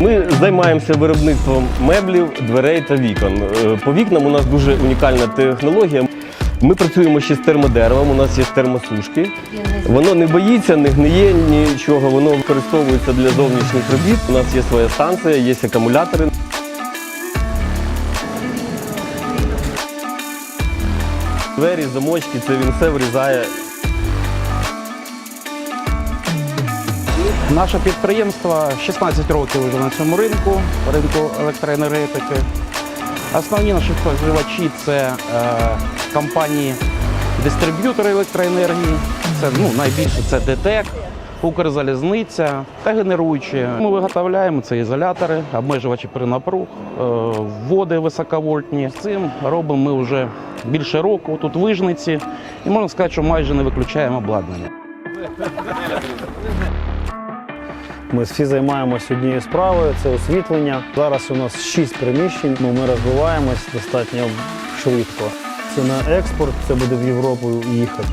Ми займаємося виробництвом меблів, дверей та вікон. Е, По вікнам у нас дуже унікальна технологія. Ми працюємо ще з термодеревом, у нас є термосушки. Воно не боїться, не гниє нічого, воно використовується для зовнішніх робіт. У нас є своя станція, є акумулятори. Двері, замочки, це він все врізає. Наше підприємство 16 років вже на цьому ринку, ринку електроенергетики. Основні наші споживачі це е, компанії дистриб'ютори електроенергії. Це ну, найбільше це ДТЕК, Укрзалізниця та генеруючі. Ми виготовляємо це ізолятори, обмежувачі при напруг, е, води високовольтні. З цим робимо ми вже більше року тут Вижниці. І можна сказати, що майже не виключаємо обладнання. Ми всі займаємося однією справою, це освітлення. Зараз у нас шість приміщень, ну, ми розвиваємось достатньо швидко. Це на експорт, це буде в Європу їхати.